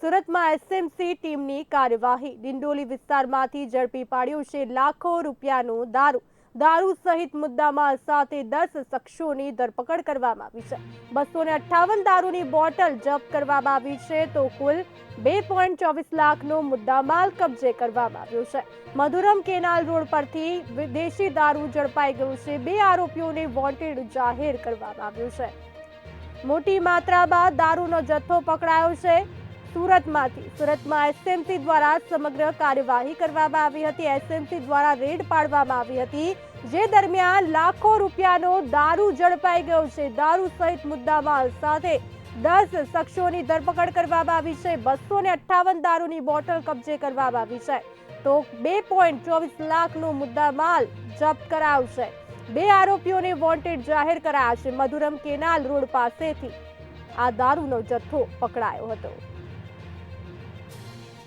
સુરતમાં એસએમસી ટીમની કાર્યવાહી. ડિંડોલી વિસ્તારમાંથી ઝડપી પાડ્યું છે લાખો રૂપિયાનું દારૂ. દારૂ સહિત મુદ્દામાં સાથે દસ શખ્સોની ધરપકડ કરવામાં આવી છે. બસો ને અઠ્ઠાવન દારૂની બોટલ જપ્ત કરવામાં આવી છે તો કુલ બે પોઈન્ટ ચોવીસ લાખનો મુદ્દામાલ કબજે કરવામાં આવ્યો છે. મધુરમ કેનાલ રોડ પરથી વિદેશી દારૂ ઝડપાઈ ગયું છે. બે આરોપીઓને વોન્ટેડ જાહેર કરવામાં આવ્યું છે. મોટી માત્રામાં દારૂનો જથ્થો પકડાયો છે. સુરતમાંથી. સુરતમાં એસએમસી દ્વારા સમગ્ર કાર્યવાહી કરવામાં આવી હતી. એસએમસી દ્વારા રેડ પાડવામાં આવી હતી. જે દરમિયાન લાખો રૂપિયાનો દારૂ ઝડપાઈ ગયો છે. દારૂ સહિત મુદ્દામાલ સાથે દસ શખ્સોની ધરપકડ કરવામાં આવી છે. બસો ને અઠ્ઠાવન દારૂની બોટલ કબજે કરવામાં આવી છે. તો બે પોઈન્ટ ચોવીસ લાખનો મુદ્દામાલ જપ્ત કરાવશે. બે આરોપીઓને વોન્ટેડ જાહેર કરાયા છે. મધુરમ કેનાલ રોડ પાસેથી આ દારૂનો જથ્થો પકડાયો હતો.